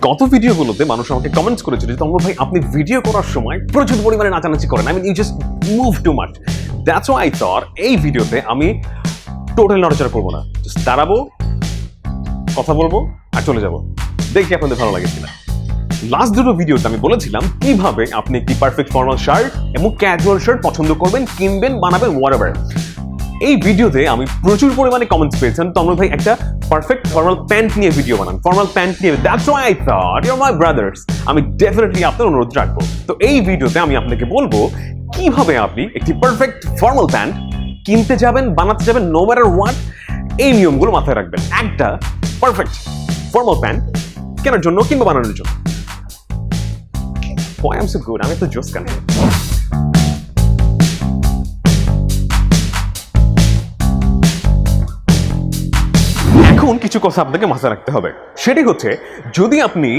গত ভিডিওগুলোতে মানুষ আমাকে কমেন্টস করেছিল যে তমর ভাই, আপনি ভিডিও করার সময় প্রচুর পরিমাণে নাচানাচি করেন। I mean you just move too much that's why থর এই ভিডিওতে আমি টোটাল নড়াচড়া করব না। দাঁড়াবো, কথা বলব, আর চলে যাব। দেখি আপনাদের ভালো লাগে কিনা। লাস্ট দুটো ভিডিওতে আমি বলেছিলাম কীভাবে আপনি একটি পারফেক্ট ফর্মাল শার্ট এবং ক্যাজুয়াল শার্ট পছন্দ করবেন, কিনবেন, বানাবেন ওয়ার এই ভিডিওতে আমি প্রচুর পরিমাণে কমেন্টস পেয়েছেন তমর ভাই একটা পারফেক্ট ফর্মাল প্যান্ট নিয়ে ভিডিও বানান। ফর্মাল প্যান্ট নিয়ে that's why I thought you my brothers আমি ডেফিনেটলি আপনার অনুরোধ রাখব। তো এই ভিডিওতে আমি আপনাকে বলব, কীভাবে আপনি একটি পারফেক্ট ফর্মাল প্যান্ট কিনতে যাবেন, বানাতে যাবেন নো ম্যাটার হোয়াট এই নিয়মগুলো মাথায় রাখবেন। একটা পারফেক্ট ফর্মাল প্যান্ট কেনার জন্য কিংবা বানানোর জন্য। Why I'm so good? আমি তো জোস কেন এখন কিছু কথা আপনাকে মাথায় রাখতে হবে। সেটি হচ্ছে, যদি আপনি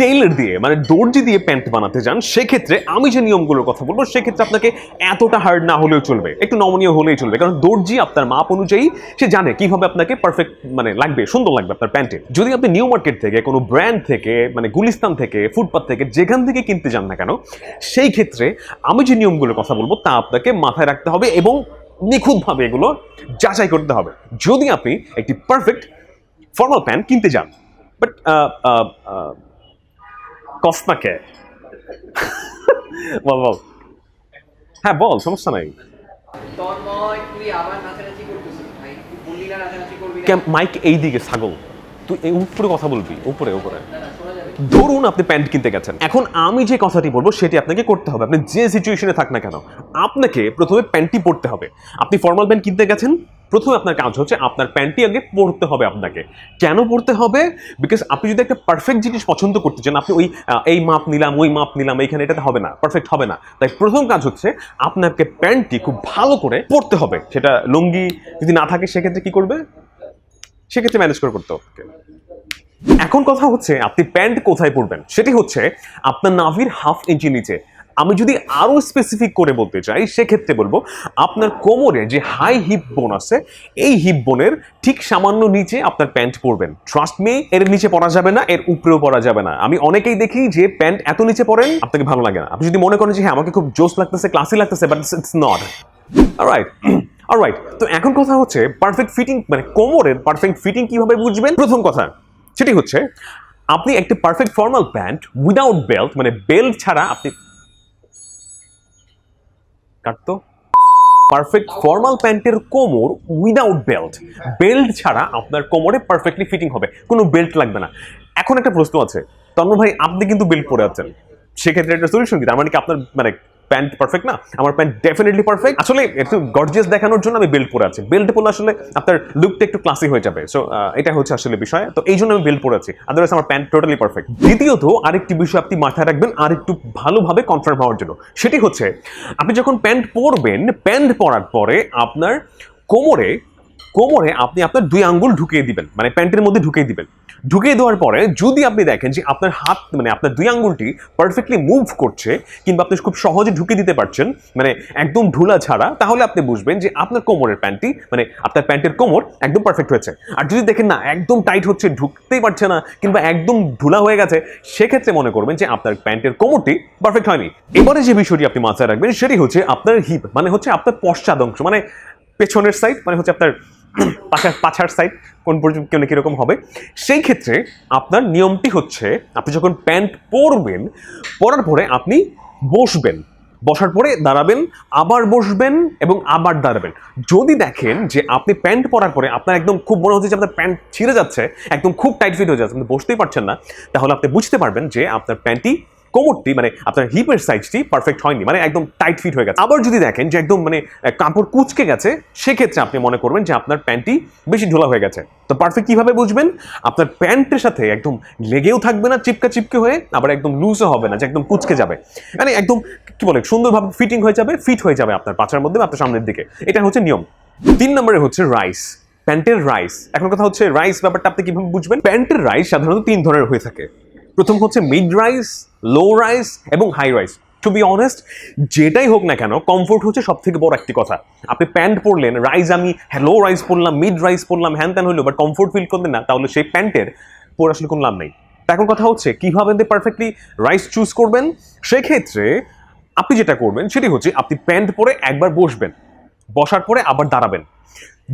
টেইলার দিয়ে মানে দর্জি দিয়ে প্যান্ট বানাতে যান, সেক্ষেত্রে আমি যে নিয়মগুলোর কথা বলব, সেক্ষেত্রে আপনাকে এতটা হার্ড না হলেও চলবে। একটু নমনীয় হলেই চলবে। কারণ দর্জি আপনার মাপ অনুযায়ী সে জানে কীভাবে আপনাকে পারফেক্ট মানে লাগবে, সুন্দর লাগবে আপনার প্যান্টে। যদি আপনি নিউ মার্কেট থেকে, কোনো ব্র্যান্ড থেকে মানে গুলিস্তান থেকে ফুটপাথ থেকে, যেখান থেকে কিনতে যান না কেন, সেই ক্ষেত্রে আমি যে নিয়মগুলোর কথা বলব, তা আপনাকে মাথায় রাখতে হবে এবং নিখুঁতভাবে এগুলো যাচাই করতে হবে। যদি আপনি একটি পারফেক্ট ফর্মাল প্যান্ট কিনতে যান। বাট কসনাকে বল বল। হ্যাঁ বল সমস্যা নাই। না না। মাইক এই দিকে ছাগল। তুই এই উপরে কথা বলবি উপরে উপরে। না না ধরুন আপনি প্যান্ট কিনতে গেছেন। এখন আমি যে কথাটি বলব সেটি আপনাকে করতে হবে। আপনি যে সিচুয়েশনে থাক না কেন আপনাকে প্রথমে প্যান্টটি পরতে হবে। আপনি ফর্মাল প্যান্ট কিনতে গেছেন প্রথমে আপনার কাজ হচ্ছে আপনার প্যান্টটি আগে পরতে হবে আপনাকে। কেন পরতে হবে? বিকজ আপনি যদি একটা পারফেক্ট জিনিস পছন্দ করতে চান, আপনি ওই এই মাপ নিলাম, ওই মাপ নিলাম, এইখানে এটাতে হবে না পারফেক্ট হবে না। তাই প্রথম কাজ হচ্ছে আপনাকে প্যান্টটি খুব ভালো করে পরতে হবে। সেটা লুঙ্গি যদি না থাকে, সেক্ষেত্রে কি করবে? সেক্ষেত্রে ম্যানেজ করে করতে হবে। এখন কথা হচ্ছে, আপনি প্যান্ট কোথায় পরবেন? সেটি হচ্ছে আপনার নাভির হাফ ইঞ্চি নিচে। আমি যদি আরও স্পেসিফিক করে বলতে চাই, সেক্ষেত্রে বলব, আপনার কোমরে যে হাই হিপ বোন আছে, এই হিপ বোনের ঠিক সামান্য নিচে আপনার প্যান্ট পরবেন। ট্রাস্ট মি এর নিচে পরা যাবে না, এর উপরেও পরা যাবে না। আমি অনেকেই দেখি যে প্যান্ট এত নিচে পরেন, আপনাকে ভালো লাগে না। আপনি যদি মনে করেন যে হ্যাঁ আমাকে খুব জোস লাগতেছে ক্লাসি লাগতেছে but it's not right alright তো এখন কথা হচ্ছে পারফেক্ট ফিটিং মানে কোমরের পারফেক্ট ফিটিং কীভাবে বুঝবেন? প্রথম কথা, সেটি হচ্ছে, আপনি একটি perfect formal pant without belt মানে বেল্ট ছাড়া আপনি কাটতো। পারফেক্ট ফর্মাল প্যান্টের কোমর উইদাউট বেল্ট বেল্ট ছাড়া আপনার কোমরে পারফেক্টলি ফিটিং হবে। কোনো বেল্ট লাগবে না। এখন একটা প্রশ্ন আছে। তন্ম ভাই, আপনি কিন্তু বেল্ট পরে আছেন। সেক্ষেত্রে একটা সলিউশন কি? তার মানে কি আপনার মানে প্যান্ট পারফেক্ট না? আমার প্যান্ট ডেফিনেটলি পারফেক্ট আসলে একটু গর্জিয়াস দেখানোর জন্য আমি বেল্ট পরে আছি। বেল্ট পরে আসলে আপনার লুকটা একটু ক্লাসি হয়ে যাবে। সো এটা হচ্ছে আসলে বিষয়। তো এই জন্য আমি বেল্ট পরে আছি। আদারওয়াইজ আমার প্যান্ট টোটালি পারফেক্ট দ্বিতীয়ত, আরেকটি বিষয় আপনি মাথায় রাখবেন আর একটু ভালোভাবে কনফার্ম হওয়ার জন্য। সেটি হচ্ছে, আপনি যখন প্যান্ট পরবেন প্যান্ট পরার পরে আপনার কোমরে কোমরে আপনি আপনার দুই আঙ্গুল ঢুকিয়ে দিবেন মানে প্যান্টের মধ্যে ঢুকিয়ে দিবেন। ঢুকিয়ে দেওয়ার পরে যদি আপনি দেখেন যে আপনার হাত মানে আপনার দুই আঙ্গুলটি পারফেক্টলি মুভ করছে, কিংবা আপনি খুব সহজে ঢুকে দিতে পারছেন মানে একদম ঢুলা ছাড়া, তাহলে আপনি বুঝবেন যে আপনার কোমরের প্যান্টটি মানে আপনার প্যান্টের কোমর একদম পারফেক্ট হয়েছে। আর যদি দেখেন না, একদম টাইট হচ্ছে, ঢুকতেই পারছে না, কিংবা একদম ঢুলা হয়ে গেছে, সেক্ষেত্রে মনে করবেন যে আপনার প্যান্টের কোমরটি পারফেক্ট হয়নি। এবারে যে বিষয়টি আপনি মাথায় রাখবেন, সেটি হচ্ছে আপনার হিপ মানে হচ্ছে আপনার পশ্চাদ অংশ মানে পেছনের সাইড মানে হচ্ছে আপনার পাছার পাছার সাইড কোন পর্যন্ত কেউ কীরকম হবে। সেই ক্ষেত্রে আপনার নিয়মটি হচ্ছে, আপনি যখন প্যান্ট পরবেন, পরার পরে আপনি বসবেন। বসার পরে দাঁড়াবেন, আবার বসবেন এবং আবার দাঁড়াবেন। যদি দেখেন যে আপনি প্যান্ট পরার পরে আপনার একদম খুব মনে হচ্ছে যে আপনার প্যান্ট ছিঁড়ে যাচ্ছে, একদম খুব টাইট ফিট হয়ে যাচ্ছে, আপনি বসতেই পারছেন না, তাহলে আপনি বুঝতে পারবেন যে আপনার প্যান্টটি কোমরটি মানে আপনার হিপের সাইজটি পারফেক্ট হয়নি মানে একদম টাইট ফিট হয়ে গেছে। আবার যদি দেখেন যে একদম মানে কাপড় কুচকে গেছে, সেক্ষেত্রে আপনি মনে করবেন যে আপনার প্যান্টটি বেশি ঢোলা হয়ে গেছে। তো পারফেক্ট কীভাবে বুঝবেন? আপনার প্যান্টের সাথে একদম লেগেও থাকবে না চিপকা চিপকে হয়ে, আবার একদম লুজও হবে না, যে একদম কুচকে যাবে। মানে একদম, কি বলে, সুন্দরভাবে ফিটিং হয়ে যাবে ফিট হয়ে যাবে আপনার পাচার মধ্যে আপনার সামনের দিকে। এটা হচ্ছে নিয়ম। তিন নম্বরে হচ্ছে রাইস প্যান্টের রাইস এখন কথা হচ্ছে রাইস ব্যাপারটা আপনি কীভাবে বুঝবেন? প্যান্টের রাইস সাধারণত তিন ধরনের হয়ে থাকে। প্রথম হচ্ছে মিড রাইস লো রাইস এবং high rise to be honest যেটাই হোক না কেন কমফোর্ট হচ্ছে সব থেকে বড় একটি কথা। আপনি প্যান্ট পরলেন রাইস আমি লো রাইস পরলাম মিড রাইস পরলাম, হ্যান ত্যান হইল বাট কমফোর্ট ফিল করলেন না, তাহলে সেই প্যান্টের পরে আসলে কোনো লাভ নেই। এখন কথা হচ্ছে কীভাবে পারফেক্টলি রাইস চুজ করবেন? সেক্ষেত্রে আপনি যেটা করবেন, সেটি হচ্ছে আপনি প্যান্ট পরে একবার বসবেন, বসার পরে আবার দাঁড়াবেন।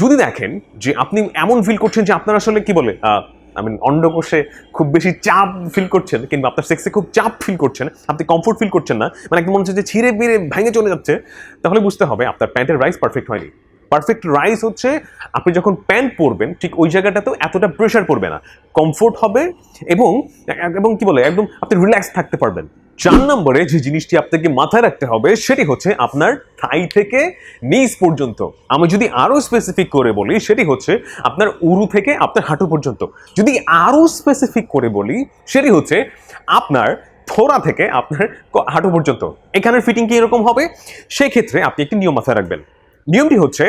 যদি দেখেন যে আপনি এমন ফিল করছেন যে আপনার আসলে কি বলে আই মিন অন্ডকোষে খুব বেশি চাপ ফিল করছেন, কিংবা আপনার সেক্সে খুব চাপ ফিল করছেন, আপনি কমফোর্ট ফিল করছেন না মানে একদম মনে হচ্ছে যে ছিঁড়ে বেড়ে ভেঙে চলে যাচ্ছে, তাহলে বুঝতে হবে আপনার প্যান্টের রাইস পারফেক্ট হয়নি। পারফেক্ট রাইস হচ্ছে আপনি যখন প্যান্ট পরবেন, ঠিক ওই জায়গাটাতেও এতটা প্রেশার পড়বে না। কমফোর্ট হবে এবং এবং কি বলে, একদম আপনি রিল্যাক্স থাকতে পারবেন। চার নম্বরে যে জিনিসটি আপনাকে মাথায় রাখতে হবে, সেটি হচ্ছে আপনার থাই থেকে নিচ পর্যন্ত। আমি যদি আরও স্পেসিফিক করে বলি, সেটি হচ্ছে আপনার উরু থেকে আপনার হাঁটু পর্যন্ত। যদি আরও স্পেসিফিক করে বলি, সেটি হচ্ছে আপনার থোড়া থেকে আপনার হাঁটু পর্যন্ত। এখানের ফিটিং কি এরকম হবে? সেক্ষেত্রে আপনি একটি নিয়ম মাথায় রাখবেন। নিয়মটি হচ্ছে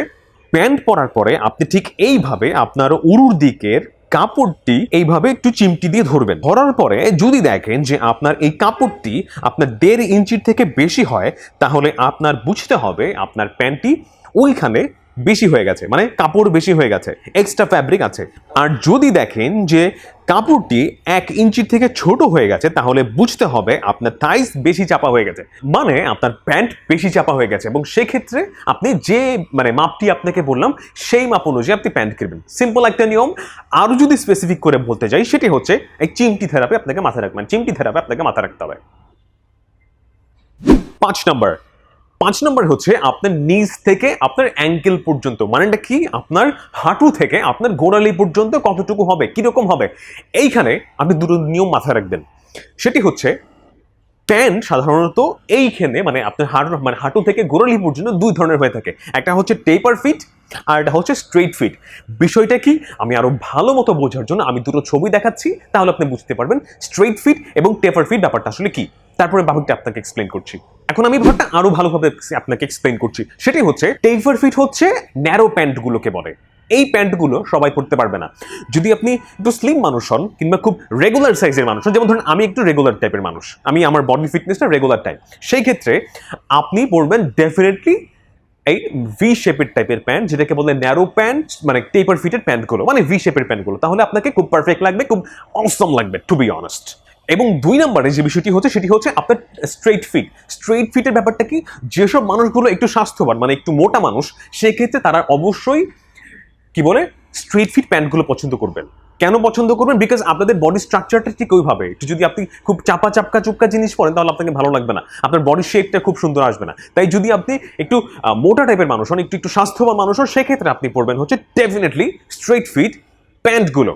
প্যান্ট পরার পরে আপনি ঠিক এইভাবে আপনার উরুর দিকের কাপড়টি এইভাবে একটু চিমটি দিয়ে ধরবেন। ধরার পরে যদি দেখেন যে আপনার এই কাপড়টি আপনার দেড় ইঞ্চির থেকে বেশি হয়, তাহলে আপনার বুঝতে হবে আপনার প্যান্টটি ওইখানে বেশি হয়ে গেছে মানে কাপড় বেশি হয়ে গেছে এক্সট্রা ফ্যাব্রিক আছে। আর যদি দেখেন যে কাপড়টি এক ইঞ্চির থেকে ছোট হয়ে গেছে, তাহলে বুঝতে হবে আপনার থাইস বেশি চাপা হয়ে গেছে। মানে আপনার প্যান্ট বেশি চাপা হয়ে গেছে এবং সেক্ষেত্রে আপনি যে মানে মাপটি আপনাকে বললাম, সেই মাপ অনুযায়ী আপনি প্যান্ট কিনবেন। সিম্পল একটা নিয়ম। আরও যদি স্পেসিফিক করে বলতে যাই, সেটি হচ্ছে এই চিমটি থেরাপি আপনাকে মাথায় রাখবেন। চিমটি থেরাপি আপনাকে মাথায় রাখতে হবে। পাঁচ নম্বর। পাঁচ নম্বর হচ্ছে আপনার নিজ থেকে আপনার অ্যাঙ্কেল পর্যন্ত, মানেটা কি? আপনার হাঁটু থেকে আপনার গোড়ালি পর্যন্ত কতটুকু হবে? কীরকম হবে? এইখানে আপনি দুটো নিয়ম মাথায় রাখবেন। সেটি হচ্ছে প্যান্ট সাধারণত এইখানে মানে আপনার হাঁটু মানে হাঁটু থেকে গোড়ালি পর্যন্ত দুই ধরনের হয়ে থাকে। একটা হচ্ছে টেপার ফিট আর একটা হচ্ছে স্ট্রেট ফিট বিষয়টা কি? আমি আরও ভালো মতো বোঝার জন্য আমি দুটো ছবি দেখাচ্ছি, তাহলে আপনি বুঝতে পারবেন স্ট্রেট ফিট এবং টেপার ফিট ব্যাপারটা আসলে কি। তারপরে ব্যাপারটা আপনাকে এক্সপ্লেন করছি। এখন আমি ব্যাপারটা আরও ভালোভাবে আপনাকে এক্সপ্লেন করছি। সেটি হচ্ছে টেপার ফিট হচ্ছে ন্যারো প্যান্টগুলোকে বলে। এই প্যান্টগুলো সবাই পরতে পারবে না। যদি আপনি একটু স্লিম মানুষ হন, কিংবা খুব রেগুলার সাইজের মানুষ হন, যেমন ধরুন আমি একটু রেগুলার টাইপের মানুষ, আমি আমার বডি ফিটনেসটা রেগুলার টাইপ সেই ক্ষেত্রে আপনি পরবেন ডেফিনেটলি এই ভি শেপের টাইপের প্যান্ট যেটাকে বলে ন্যারো প্যান্ট মানে টেপার ফিটের প্যান্টগুলো মানে ভি শেপের প্যান্টগুলো তাহলে আপনাকে খুব পারফেক্ট লাগবে, খুব অসম লাগবে টু বি অনেস্ট এবং দুই নম্বরে যে বিষয়টি হচ্ছে, সেটি হচ্ছে আপনার স্ট্রেট ফিট স্ট্রেট ফিটের ব্যাপারটা কি? যেসব মানুষগুলো একটু স্বাস্থ্যবান মানে একটু মোটা মানুষ, সেক্ষেত্রে তারা অবশ্যই, কি বলে স্ট্রেট ফিট প্যান্টগুলো পছন্দ করবেন। কেন পছন্দ করবেন? বিকজ আপনাদের বডি স্ট্রাকচারটা ঠিক ওইভাবে। একটু যদি আপনি খুব চাপা চাপকা চুপকা জিনিস পরেন, তাহলে আপনাকে ভালো লাগবে না। আপনার বডি শেপটা খুব সুন্দর আসবে না। তাই যদি আপনি একটু মোটা টাইপের মানুষ হন, একটু একটু স্বাস্থ্যবান মানুষ হন, সেক্ষেত্রে আপনি পড়বেন হচ্ছে ডেফিনেটলি স্ট্রেট ফিট প্যান্টগুলো।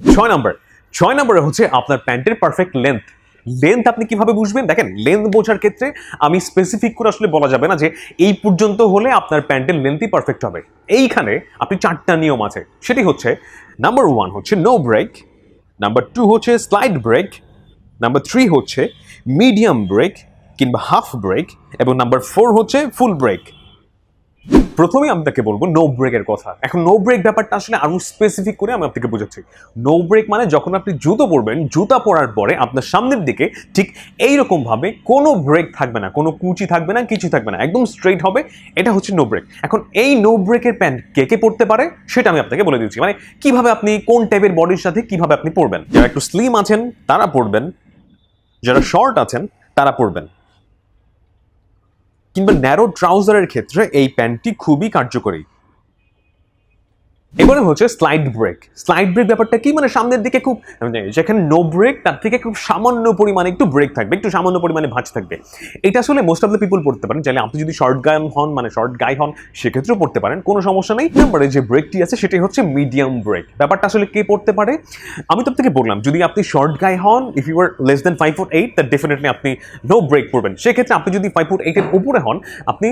ছয় নম্বর ছয় নম্বরে হচ্ছে আপনার প্যান্টের পারফেক্ট লেন্থ লেন্থ আপনি কীভাবে বুঝবেন? দেখেন লেন্থ বোঝার ক্ষেত্রে আমি স্পেসিফিক করে আসলে বলা যাবে না যে এই পর্যন্ত হলে আপনার প্যান্টের লেন্থই পারফেক্ট হবে। এইখানে আপনি চারটা নিয়ম আছে। সেটি হচ্ছে নাম্বার ওয়ান হচ্ছে নো ব্রেক নাম্বার টু হচ্ছে স্লাইড ব্রেক নাম্বার থ্রি হচ্ছে মিডিয়াম ব্রেক কিংবা হাফ ব্রেক এবং নাম্বার ফোর হচ্ছে ফুল ব্রেক প্রথমেই আমি তাকে বলব নো ব্রেকের কথা। এখন নো ব্রেক ব্যাপারটা আসলে আরও স্পেসিফিক করে আমি আপনাকে বোঝাচ্ছি। নো ব্রেক মানে যখন আপনি জুতো পরবেন, জুতা পরার পরে আপনার সামনের দিকে ঠিক এইরকম ভাবে কোনো ব্রেক থাকবে না, কোনো কুচি থাকবে না, কিছু থাকবে না, একদম স্ট্রেট হবে, এটা হচ্ছে নো ব্রেক এখন এই নো ব্রেকের প্যান্ট কে কে পড়তে পারে, সেটা আমি আপনাকে বলে দিচ্ছি। মানে কীভাবে আপনি, কোন টাইপের বডির সাথে কীভাবে আপনি পরবেন? যারা একটু স্লিম আছেন, তারা পরবেন। যারা শর্ট আছেন, তারা পরবেন। কিংবা ন্যারো ট্রাউজারের ক্ষেত্রে এই প্যান্টটি খুবই কার্যকরী। এবারে হচ্ছে স্লাইড ব্রেক স্লাইড ব্রেক ব্যাপারটা কি? মানে সামনের দিকে খুব মানে যেখানে নো ব্রেক তার থেকে খুব সামান্য পরিমাণে একটু ব্রেক থাকবে, একটু সামান্য পরিমাণে ভাঁজ থাকবে। এটা আসলে মোস্ট অফ দ্য পিপল পড়তে পারেন। চাইলে আপনি যদি শর্ট গায়ন হন মানে শর্ট গাই হন, সেক্ষেত্রেও পড়তে পারেন। কোনো সমস্যা নেই। নাম্বারে যে ব্রেকটি আছে সেটি হচ্ছে মিডিয়াম ব্রেক ব্যাপারটা আসলে কে পড়তে পারে? আমি তো থেকে বললাম, যদি আপনি শর্ট গাই হন if you are less than five foot eight তার ডেফিনেটলি আপনি নো ব্রেক পড়বেন। সেক্ষেত্রে আপনি যদি ফাইভ ফুট এইটের উপরে হন, আপনি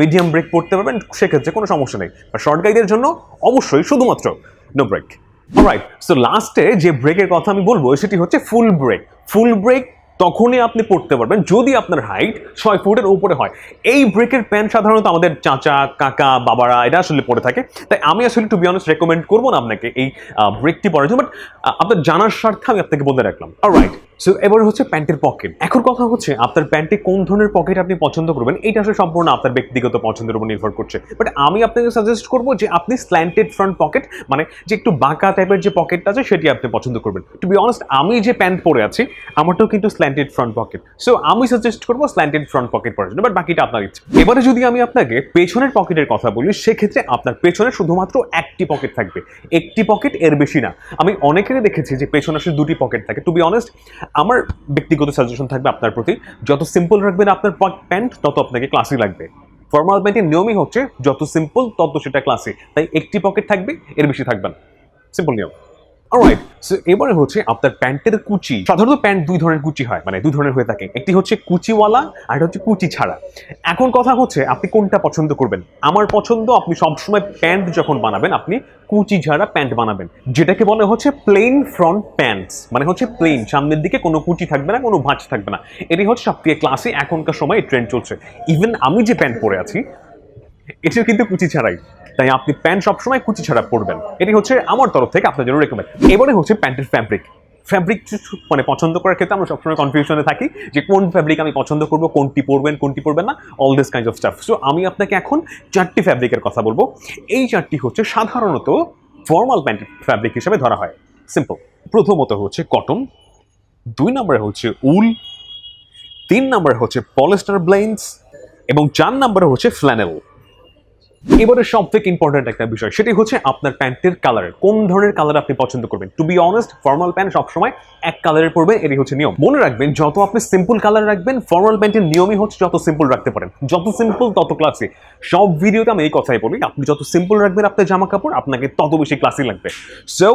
মিডিয়াম ব্রেক পড়তে পারবেন। সেক্ষেত্রে কোনো সমস্যা নেই। আর শর্ট গাইদের জন্য অবশ্যই শুধুমাত্র নো ব্রেক অলরাইট সো লাস্টে যে ব্রেকের কথা আমি বলব, সেটি হচ্ছে ফুল ব্রেক ফুল ব্রেক তখনই আপনি পড়তে পারবেন, যদি আপনার হাইট ছয় ফুটের উপরে হয়। এই ব্রেকের প্যান্ট সাধারণত আমাদের চাচা, কাকা, বাবারা এটা আসলে পরে থাকে। তাই আমি আসলে টু বি অনেস্ট রেকমেন্ড করব না আপনাকে এই ব্রেকটি পরার জন্য বাট আপনার জানার স্বার্থে আমি আপনাকে বলতে রাখলাম। রাইট সো এবার হচ্ছে প্যান্টের পকেট এখন কথা হচ্ছে, আপনার প্যান্টে কোন ধরনের পকেট আপনি পছন্দ করবেন, এটা আসলে সম্পূর্ণ আপনার ব্যক্তিগত পছন্দের উপর নির্ভর করছে। বাট আমি আপনাকে সাজেস্ট করব যে আপনি স্ল্যান্টেড ফ্রন্ট পকেট মানে যে একটু বাঁকা টাইপের যে পকেটটা আছে, সেটি আপনি পছন্দ করবেন। টু বি অনেস্ট আমি যে প্যান্ট পরে আছি, আমারটাও কিন্তু স্ল্যান্টেড ফ্রন্ট পকেট সো আমি সাজেস্ট করব স্ল্যান্টেড ফ্রন্ট পকেট পরার জন্য বাট বাকিটা আপনার ইচ্ছা। এবারে যদি আমি আপনাকে পেছনের পকেটের কথা বলি, সেক্ষেত্রে আপনার পেছনে শুধুমাত্র একটি পকেট থাকবে। একটি পকেট এর বেশি না। আমি অনেকেরই দেখেছি যে পেছনে আসলে দুটি পকেট থাকে। টু বি অনেস্ট আমার ব্যক্তিগত সাজেশন থাকবে আপনার প্রতি, যত সিম্পল রাখবেন আপনার প্যান্ট তত আপনাকে ক্লাসি লাগবে। ফর্মাল প্যান্টের নিয়মই হচ্ছে, যত সিম্পল তত সেটা ক্লাসি তাই একটি পকেট থাকবে, এর বেশি থাকবে না। সিম্পল নিয়ম। অলরাইট সো এবারে হচ্ছে আপনার প্যান্টের কুচি। সাধারণত প্যান্ট দুই ধরনের কুচি হয় মানে দুই ধরনের হয়ে থাকে। একটি হচ্ছে কুচিওয়ালা, আর একটা হচ্ছে কুচি ছাড়া। এখন কথা হচ্ছে, আপনি কোনটা পছন্দ করবেন? আমার পছন্দ, আপনি সবসময় প্যান্ট যখন বানাবেন, আপনি কুচি ছাড়া প্যান্ট বানাবেন। যেটাকে বলে হচ্ছে প্লেন ফ্রন্ট প্যান্টস মানে হচ্ছে প্লেন সামনের দিকে কোনো কুচি থাকবে না, কোনো ভাঁজ থাকবে না। এটি হচ্ছে সবথেকে ক্লাসে এখনকার সময় ট্রেন্ড চলছে। ইভেন আমি যে প্যান্ট পরে আছি এটা কিন্তু কুচি ছাড়াই। তাই আপনি প্যান্ট সবসময় কুচি ছাড়া পরবেন। এটি হচ্ছে আমার তরফ থেকে আপনার জন্য রেকমেন্ড এবারে হচ্ছে প্যান্টের ফ্যাব্রিক ফ্যাব্রিক মানে পছন্দ করার ক্ষেত্রে আমরা সবসময় কনফিউশনে থাকি যে কোন ফ্যাব্রিক আমি পছন্দ করব, কোনটি পরবেন কোনটি পরবেন না all this kind of stuff so আমি আপনাকে এখন চারটি ফ্যাব্রিকের কথা বলব। এই চারটি হচ্ছে সাধারণত ফর্মাল প্যান্ট ফ্যাব্রিক হিসেবে ধরা হয়। সিম্পল প্রথমত হচ্ছে কটন দুই নম্বরে হচ্ছে উল তিন নম্বরে হচ্ছে পলিস্টার ব্লেন্স এবং চার নম্বরে হচ্ছে ফ্ল্যানেল এবারে সব থেকে ইম্পর্টেন্ট একটা বিষয়, সেটি হচ্ছে আপনার প্যান্টের কালার কোন ধরনের কালার আপনি পছন্দ করবেন? To be honest formal pant সবসময় এক কালারের পরবেন এটি হচ্ছে নিয়ম। মনে রাখবেন, যত আপনি সিম্পল কালার রাখবেন ফর্মাল প্যান্টের নিয়মই হচ্ছে যত সিম্পল রাখতে পারেন। যত সিম্পল তত ক্লাসি সব ভিডিওতে আমি এই কথাই বলি, আপনি যত সিম্পল রাখবেন আপনার জামা কাপড় আপনাকে তত বেশি ক্লাসি লাগবে। সো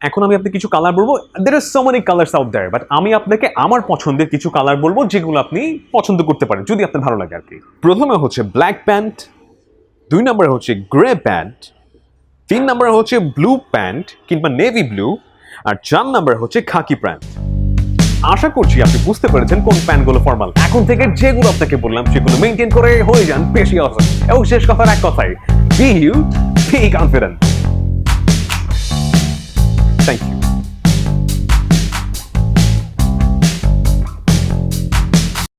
এখন আমি আপনাকে কিছু কালার বলব। There are so many colours out there but আমি আপনাকে আমার পছন্দের কিছু কালার বলব, যেগুলো আপনি পছন্দ করতে পারেন, যদি আপনার ভালো লাগে আর কি। প্রথমে হচ্ছে ব্ল্যাক প্যান্ট দুই নম্বরে হচ্ছে গ্রে প্যান্ট, তিন নম্বরে হচ্ছে ব্লু প্যান্ট কিংবা নেভি ব্লু, আর চার নম্বরে হচ্ছে খাকি প্যান্ট। আশা করছি আপনি বুঝতে পেরেছেন কোন প্যান্টগুলো ফর্মাল এখন থেকে যেগুলো আপনাকে বললাম সেগুলো মেনটেন করে হয়ে যান, বেশি অসম এবং শেষ কথার এক কথাই be you be confident thank you